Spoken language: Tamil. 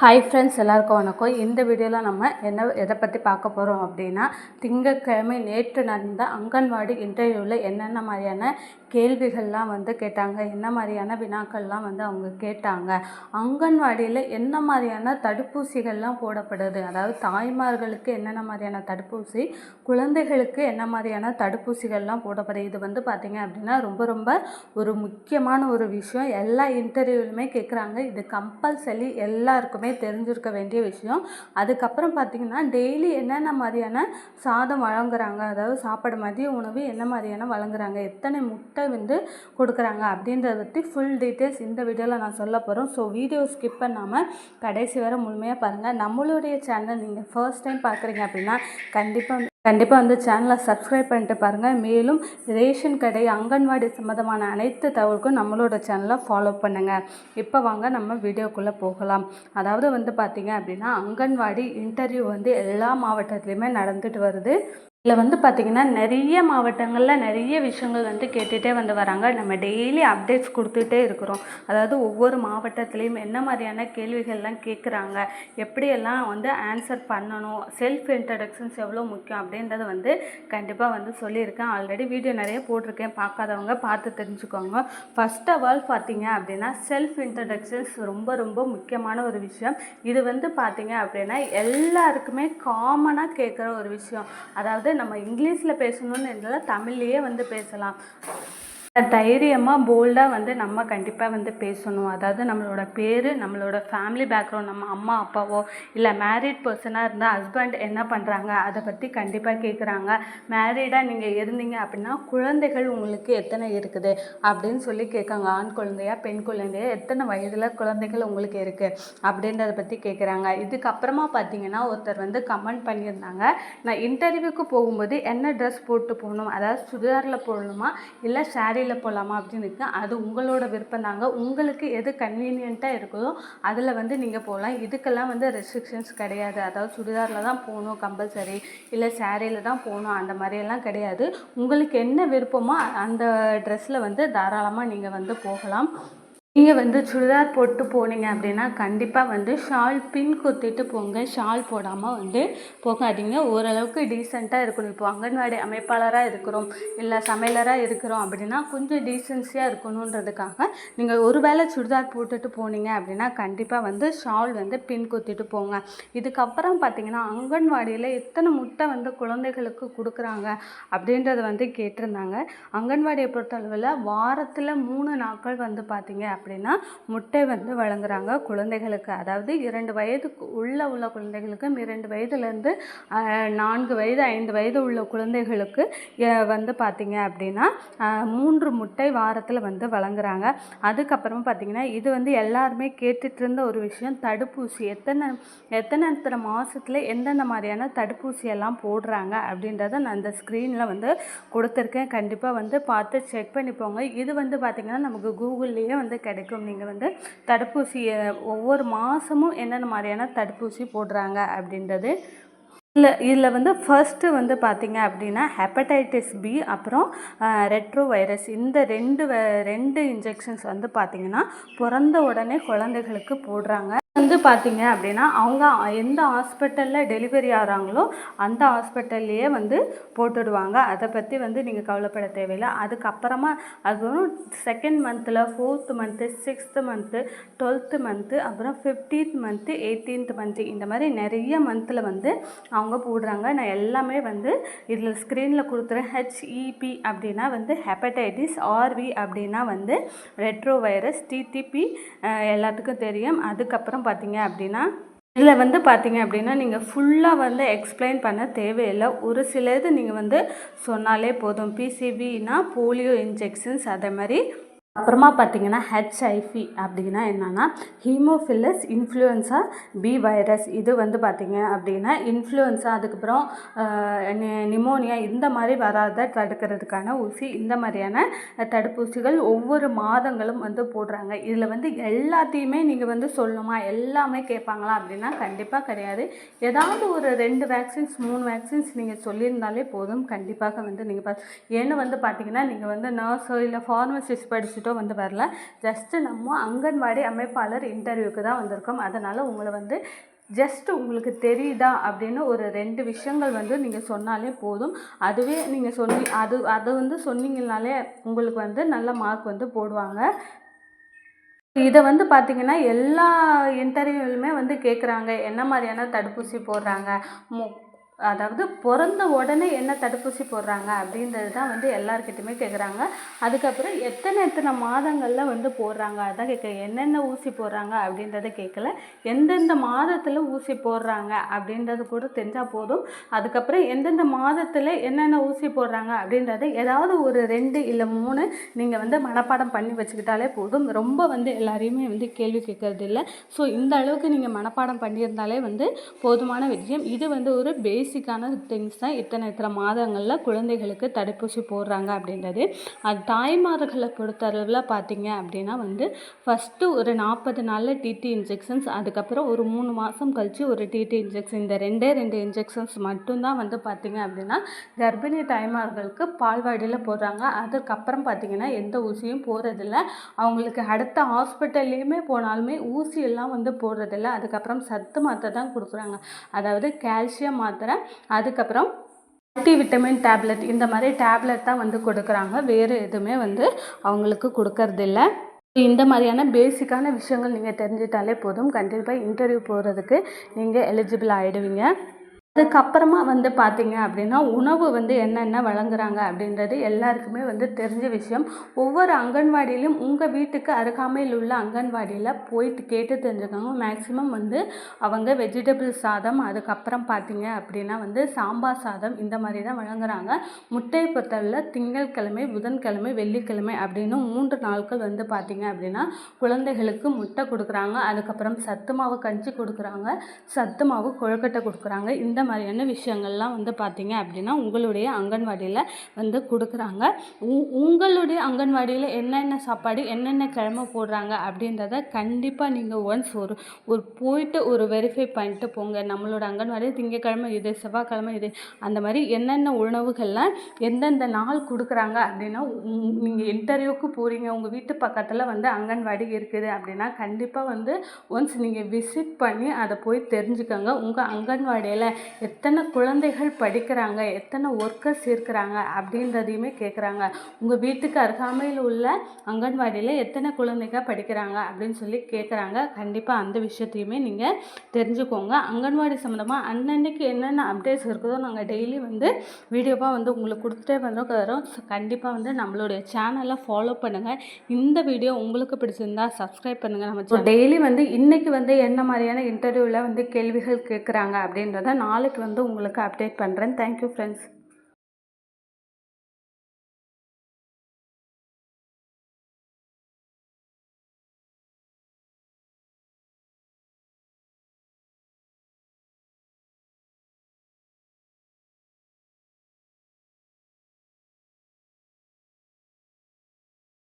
ஹாய் ஃப்ரெண்ட்ஸ் எல்லாருக்கும் வணக்கம். இந்த வீடியோவில் நம்ம என்ன எதை பற்றி பார்க்க போகிறோம் அப்படின்னா திங்கட்கிழமை நேற்று நடந்த அங்கன்வாடி இன்டர்வியூவில் என்னென்ன மாதிரியான கேள்விகள்லாம் வந்து கேட்டாங்க. என்ன மாதிரியான வினாக்கள்லாம் வந்து அவங்க கேட்டாங்க. அங்கன்வாடியில் என்ன மாதிரியான தடுப்பூசிகள்லாம் போடப்படுது? அதாவது தாய்மார்களுக்கு என்னென்ன மாதிரியான தடுப்பூசி குழந்தைகளுக்கு என்ன மாதிரியான தடுப்பூசிகள்லாம் போடப்படுது? இது வந்து பார்த்திங்க அப்படின்னா ரொம்ப ரொம்ப ஒரு முக்கியமான ஒரு விஷயம். எல்லா இன்டர்வியூலுமே கேட்குறாங்க இது கம்பல்சரி எல்லாருக்குமே தெரிஞ்சிருக்க வேண்டிய விஷயம். அதுக்கப்புறம் பார்த்திங்கன்னா டெய்லி என்னென்ன மாதிரியான சாதம் வழங்குறாங்க? அதாவது சாப்பாடு மதிய உணவு என்ன மாதிரியான வழங்குறாங்க? எத்தனை முட்டை வந்து கொடுக்குறாங்க. அப்படின்றத பற்றி ஃபுல் டீட்டெயில்ஸ் இந்த வீடியோவில் நான் சொல்ல போகிறோம் ஸோ வீடியோ ஸ்கிப் பண்ணாமல் கடைசி வரை முழுமையாக பாருங்கள் நம்மளுடைய சேனல் நீங்கள் ஃபர்ஸ்ட் டைம் பார்க்குறீங்க அப்படின்னா கண்டிப்பாக கண்டிப்பாக வந்து சேனலை சப்ஸ்கிரைப் பண்ணிட்டு பாருங்கள் மேலும் ரேஷன் கடை அங்கன்வாடி சம்மந்தமான அனைத்து தகவலுக்கும் நம்மளோட சேனலை ஃபாலோ பண்ணுங்கள் இப்போ வாங்க நம்ம வீடியோக்குள்ளே போகலாம். அதாவது வந்து பார்த்திங்க அப்படின்னா அங்கன்வாடி இன்டர்வியூ வந்து எல்லா மாவட்டத்துலேயுமே நடந்துட்டு வருது. இதில் வந்து பார்த்திங்கன்னா நிறைய மாவட்டங்களில் நிறைய விஷயங்கள் வந்து கேட்டுகிட்டே வந்து வராங்க. நம்ம டெய்லி அப்டேட்ஸ் கொடுத்துட்டே இருக்கிறோம். அதாவது ஒவ்வொரு மாவட்டத்துலேயும் என்ன மாதிரியான கேள்விகள்லாம் கேட்குறாங்க? எப்படியெல்லாம் வந்து ஆன்சர் பண்ணணும்? செல்ஃப் இன்ட்ரடக்ஷன்ஸ் எவ்வளோ முக்கியம் அப்படின்றத வந்து கண்டிப்பாக வந்து சொல்லியிருக்கேன். ஆல்ரெடி வீடியோ நிறைய போட்டிருக்கேன். பார்க்காதவங்க பார்த்து தெரிஞ்சுக்கோங்க. ஃபஸ்ட் ஆஃப் ஆல் பார்த்தீங்க அப்படின்னா செல்ஃப் இன்ட்ரடக்ஷன்ஸ் ரொம்ப ரொம்ப முக்கியமான ஒரு விஷயம். இது வந்து பார்த்திங்க அப்படின்னா எல்லாருக்குமே காமனாக கேட்குற ஒரு விஷயம். அதாவது நம்ம இங்கிலீஷில் பேசணும்னு இருந்தால் தமிழ்லேயே வந்து பேசலாம். தைரியமாக போல்டாக வந்து நம்ம கண்டிப்பாக வந்து பேசணும். அதாவது நம்மளோட பேர் நம்மளோட ஃபேமிலி பேக்ரவுண்ட் நம்ம அம்மா அப்பாவோ இல்லை மேரிட் பர்சனாக இருந்தால் ஹஸ்பண்ட் என்ன பண்ணுறாங்க அதை பற்றி கண்டிப்பாக கேட்குறாங்க மேரீடாக நீங்கள் இருந்தீங்க அப்படின்னா குழந்தைகள் உங்களுக்கு எத்தனை இருக்குது அப்படின்னு சொல்லி கேட்காங்க. ஆண் குழந்தையா பெண் குழந்தையா எத்தனை வயதில் குழந்தைகள் உங்களுக்கு இருக்குது அப்படின்றத பற்றி கேட்குறாங்க இதுக்கப்புறமா பார்த்தீங்கன்னா ஒருத்தர் வந்து கமெண்ட் பண்ணியிருந்தாங்க. நான் இன்டர்வியூக்கு போகும்போது என்ன ட்ரெஸ் போட்டு போகணும்? அதாவது சுடிதாரில் போடணுமா? இல்லை சாரீ சாரியில் போகலாமா அப்படின்னு இருக்கு அது உங்களோட விருப்பம் தாங்க. உங்களுக்கு எது கன்வீனியண்ட்டாக இருக்குதோ அதில் வந்து நீங்கள் போகலாம் இதுக்கெல்லாம் வந்து ரெஸ்ட்ரிக்ஷன்ஸ் கிடையாது. அதாவது சுடிதாரில் தான் போகணும் கம்பல்சரி இல்லை சாரியில் தான் போகணும். அந்த மாதிரியெல்லாம் கிடையாது. உங்களுக்கு என்ன விருப்பமோ அந்த ட்ரெஸ்ஸில் வந்து தாராளமாக நீங்கள் வந்து போகலாம். நீங்கள் வந்து சுடிதார் போட்டு போனீங்க அப்படின்னா கண்டிப்பாக வந்து ஷால் பின் குத்திட்டு போங்க. ஷால் போடாமல் வந்து போகாதீங்க. ஓரளவுக்கு டீசெண்டாக இருக்கணும். இப்போ அங்கன்வாடி அமைப்பாளராக இருக்கிறோம் இல்லை சமையலராக இருக்கிறோம் அப்படின்னா கொஞ்சம் டீசென்சியாக இருக்கணுன்றதுக்காக நீங்கள் ஒரு வேளை சுடிதார் போட்டுட்டு போனீங்க அப்படின்னா கண்டிப்பாக வந்து ஷால் வந்து பின் குத்திட்டு போங்க. இதுக்கப்புறம் பார்த்தீங்கன்னா அங்கன்வாடியில் எத்தனை முட்டை வந்து குழந்தைகளுக்கு கொடுக்குறாங்க அப்படின்றத வந்து கேட்டிருந்தாங்க. அங்கன்வாடியை பொறுத்தளவில் வாரத்தில் மூணு நாட்கள் வந்து பார்த்தீங்க அப்படின்னா முட்டை வந்து வழங்குறாங்க குழந்தைகளுக்கு. அதாவது இரண்டு வயதுக்கு உள்ள உள்ள குழந்தைகளுக்கும் இரண்டு வயதுலேருந்து நான்கு வயது ஐந்து வயது உள்ள குழந்தைகளுக்கு வந்து பார்த்திங்க அப்படின்னா மூன்று முட்டை வாரத்தில் வந்து வழங்குறாங்க. அதுக்கப்புறமா பார்த்திங்கன்னா இது வந்து எல்லாருமே கேட்டுட்டு இருந்த ஒரு விஷயம். தடுப்பூசி எத்தனை எத்தனை எத்தனை மாதத்தில் எந்தெந்த மாதிரியான தடுப்பூசி எல்லாம் போடுறாங்க அப்படின்றத நான் அந்த ஸ்க்ரீனில் வந்து கொடுத்துருக்கேன். கண்டிப்பாக வந்து பார்த்து செக் பண்ணிப்போங்க இது வந்து பார்த்திங்கன்னா நமக்கு கூகுள்லேயே வந்து கிடைக்கும். நீங்கள் வந்து தடுப்பூசியை ஒவ்வொரு மாதமும் என்னென்ன மாதிரியான தடுப்பூசி போடுறாங்க அப்படின்றது இல்லை இதில் வந்து ஃபர்ஸ்ட்டு வந்து பார்த்திங்க அப்படின்னா ஹெப்படைட்டிஸ் பி அப்புறம் ரெட்ரோ வைரஸ் இந்த ரெண்டு ரெண்டு இன்ஜெக்ஷன்ஸ் வந்து பார்த்திங்கன்னா பிறந்த உடனே குழந்தைகளுக்கு போடுறாங்க. வந்து பார்த்திங்க அப்படின்னா அவங்க எந்த ஹாஸ்பிட்டலில் டெலிவரி ஆகிறாங்களோ அந்த ஹாஸ்பிட்டல்லையே வந்து போட்டுடுவாங்க. அதை பற்றி வந்து நீங்கள் கவலைப்பட தேவையில்லை. அதுக்கப்புறமா அதுவும் செகண்ட் மந்தில் fourth month sixth month twelfth month அப்புறம் ஃபிஃப்டீன்த் மந்த்து எயிட்டீன்த் மந்த்து இந்த மாதிரி நிறைய மந்தில் வந்து அவங்க போடுறாங்க. நான் எல்லாமே வந்து இதில் ஸ்க்ரீனில் கொடுத்துறேன். ஹெச்இபி அப்படின்னா வந்து ஹெப்படைட்டிஸ் ஆர்வி அப்படின்னா வந்து ரெட்ரோ வைரஸ் டிடிபி எல்லாத்துக்கும் தெரியும். அதுக்கப்புறம் பார்த்தீங்க அப்படின்னா இதில் வந்து பார்த்தீங்க அப்படின்னா நீங்கள் ஃபுல்லாக வந்து எக்ஸ்பிளைன் பண்ண தேவையில்லை. ஒரு சில இது நீங்கள் வந்து சொன்னாலே போதும். பிசிபின்னா போலியோ இன்ஜெக்ஷன்ஸ் அதே மாதிரி அப்புறமா பார்த்தீங்கன்னா ஹெச்ஐவி அப்படின்னா என்னென்னா ஹீமோஃபில்லஸ் இன்ஃப்ளூயன்ஸா பி வைரஸ் இது வந்து பார்த்தீங்க அப்படின்னா இன்ஃப்ளூயன்ஸா அதுக்கப்புறம் நிமோனியா இந்த மாதிரி வராத தடுக்கிறதுக்கான ஊசி இந்த மாதிரியான தடுப்பூசிகள் ஒவ்வொரு மாதங்களும் வந்து போடுறாங்க. இதில் வந்து எல்லாத்தையுமே நீங்கள் வந்து சொல்லணுமா? எல்லாமே கேட்பாங்களா அப்படின்னா கண்டிப்பாக கிடையாது. ஏதாவது ஒரு ரெண்டு வேக்சின்ஸ் மூணு வேக்சின்ஸ் நீங்கள் சொல்லியிருந்தாலே போதும். கண்டிப்பாக வந்து நீங்கள் ஏன்னு வந்து பார்த்தீங்கன்னா நீங்கள் வந்து நர்ஸோ இல்லை ஃபார்மசிஸ்ட் படிச்சுட்டோ மட்டும் வந்து வரல. ஜஸ்ட்டு நம்ம அங்கன்வாடி அமைப்பாளர் இன்டர்வியூக்கு தான் வந்திருக்கோம். அதனால் உங்களை வந்து ஜஸ்ட் உங்களுக்கு தெரியுதா அப்படின்னு ஒரு ரெண்டு விஷயங்கள் வந்து நீங்கள் சொன்னாலே போதும். அதுவே நீங்கள் சொல்லி அது அதை வந்து சொன்னீங்கனாலே உங்களுக்கு வந்து நல்ல மார்க் வந்து போடுவாங்க. இதை வந்து பார்த்திங்கன்னா எல்லா இன்டர்வியூலுமே வந்து கேட்குறாங்க என்ன மாதிரியான தடுப்பூசி போடுறாங்க? மு அதாவது பிறந்த உடனே என்ன தடுப்பூசி போடுறாங்க அப்படின்றது தான் வந்து எல்லாருக்கிட்டையுமே கேட்குறாங்க அதுக்கப்புறம் எத்தனை எத்தனை மாதங்களில் வந்து போடுறாங்க? அதான் கேட்க என்னென்ன ஊசி போடுறாங்க அப்படின்றத கேட்கல எந்தெந்த மாதத்தில் ஊசி போடுறாங்க அப்படின்றது கூட தெரிஞ்சால் போதும். அதுக்கப்புறம் எந்தெந்த மாதத்தில் என்னென்ன ஊசி போடுறாங்க அப்படின்றத ஏதாவது ஒரு ரெண்டு இல்லை மூணு நீங்கள் வந்து மனப்பாடம் பண்ணி வச்சுக்கிட்டாலே போதும். ரொம்ப வந்து எல்லாரையுமே வந்து கேள்வி கேட்கறது இல்லை ஸோ இந்த அளவுக்கு நீங்கள் மனப்பாடம் பண்ணியிருந்தாலே வந்து போதுமான விஷயம் இது வந்து ஒரு பேஸ் பேசிக்கான திங்ஸ் தான் இத்தனை இத்தனை மாதங்களில் குழந்தைகளுக்கு தடுப்பூசி போடுறாங்க அப்படின்றது. அது தாய்மார்களை பொறுத்தளவில் பார்த்தீங்க அப்படின்னா வந்து ஃபஸ்ட்டு ஒரு நாற்பது நாளில் டிடி இன்ஜெக்ஷன்ஸ் அதுக்கப்புறம் ஒரு மூணு மாதம் கழித்து ஒரு டிடி இன்ஜெக்ஷன் இந்த ரெண்டே ரெண்டு இன்ஜெக்ஷன்ஸ் மட்டும்தான் வந்து பார்த்தீங்க அப்படின்னா கர்ப்பிணி தாய்மார்களுக்கு பால்வாடியில் போடுறாங்க. அதுக்கப்புறம் பார்த்தீங்கன்னா எந்த ஊசியும் போடுறதில்ல. அவங்களுக்கு அடுத்த ஹாஸ்பிட்டல்லையுமே போனாலுமே ஊசி எல்லாம் வந்து போடுறதில்ல. அதுக்கப்புறம் சத்து மாத்திரை தான் கொடுக்குறாங்க. அதாவது கால்சியம் மாத்திரை அதுக்கப்புறம் மல்டி விட்டமின் டேப்லெட் இந்த மாதிரி டேப்லெட் தான் வந்து கொடுக்குறாங்க. வேறு எதுவுமே வந்து அவங்களுக்கு கொடுக்கறதில்ல. இந்த மாதிரியான பேசிக்கான விஷயங்கள் நீங்கள் தெரிஞ்சிட்டாலே போதும். கண்டிப்பாக இன்டர்வியூ போகிறதுக்கு நீங்கள் எலிஜிபிள் ஆகிடுவீங்க அதுக்கப்புறமா வந்து பார்த்தீங்க அப்படின்னா உணவு வந்து என்னென்ன வழங்குறாங்க அப்படின்றது எல்லாருக்குமே வந்து தெரிஞ்ச விஷயம். ஒவ்வொரு அங்கன்வாடியிலும் உங்கள் வீட்டுக்கு அருகாமையில் உள்ள அங்கன்வாடியில் போயிட்டு கேட்டு தெரிஞ்சுக்கோங்க. மேக்ஸிமம் வந்து அவங்க வெஜிடபிள் சாதம் அதுக்கப்புறம் பார்த்தீங்க அப்படின்னா வந்து சாம்பார் சாதம் இந்த மாதிரி தான் வழங்குறாங்க. முட்டை பொறுத்தவரையில் திங்கட்கிழமை புதன்கிழமை வெள்ளிக்கிழமை அப்படின்னு மூன்று நாட்கள் வந்து பார்த்தீங்க அப்படின்னா குழந்தைகளுக்கு முட்டை கொடுக்குறாங்க. அதுக்கப்புறம் சத்து மாவு கஞ்சி கொடுக்குறாங்க. சத்து மாவு கொழுக்கட்டை கொடுக்குறாங்க. இந்த மாதிரியான விஷயங்கள்லாம் வந்து பார்த்தீங்க அப்படின்னா உங்களுடைய அங்கன்வாடியில் வந்து கொடுக்குறாங்க. உ உங்களுடைய அங்கன்வாடியில் என்னென்ன சாப்பாடு என்னென்ன கிழமை போடுறாங்க அப்படின்றத கண்டிப்பாக நீங்கள் ஒன்ஸ் ஒரு ஒரு போயிட்டு ஒரு வெரிஃபை பண்ணிட்டு போங்க. நம்மளோட அங்கன்வாடி திங்கக்கிழமை இது செவ்வாய்க்கிழமை இது அந்த மாதிரி என்னென்ன உணவுகள்லாம் எந்தெந்த நாள் கொடுக்குறாங்க அப்படின்னா நீங்கள் இன்டர்வியூக்கு போகிறீங்க உங்கள் வீட்டு பக்கத்தில் வந்து அங்கன்வாடி இருக்குது அப்படின்னா கண்டிப்பாக வந்து ஒன்ஸ் நீங்கள் விசிட் பண்ணி அதை போய் தெரிஞ்சுக்கோங்க. உங்கள் அங்கன்வாடியில் எத்தனை குழந்தைகள் படிக்கிறாங்க எத்தனை ஒர்க்கர்ஸ் இருக்கிறாங்க அப்படின்றதையுமே கேட்குறாங்க உங்கள் வீட்டுக்கு அருகாமையில் உள்ள அங்கன்வாடியில் எத்தனை குழந்தைங்க படிக்கிறாங்க அப்படின்னு சொல்லி கேட்குறாங்க கண்டிப்பாக அந்த விஷயத்தையுமே நீங்கள் தெரிஞ்சுக்கோங்க. அங்கன்வாடி சம்மந்தமாக அன்னன்னைக்கு என்னென்ன அப்டேட்ஸ் இருக்குதோ நாங்கள் டெய்லி வந்து வீடியோவாக வந்து உங்களுக்கு கொடுத்துட்டே வந்தோம் கண்டிப்பாக வந்து நம்மளுடைய சேனலை ஃபாலோ பண்ணுங்கள் இந்த வீடியோ உங்களுக்கு பிடிச்சிருந்தா சப்ஸ்கிரைப் பண்ணுங்கள் நம்ம டெய்லி வந்து இன்றைக்கி வந்து என்ன மாதிரியான இன்டர்வியூவில் வந்து கேள்விகள் கேட்குறாங்க அப்படின்றத நாளைக்கு வந்து உங்களுக்கு அப்டேட் பண்ணுறேன் தேங்க்யூ ஃப்ரெண்ட்ஸ்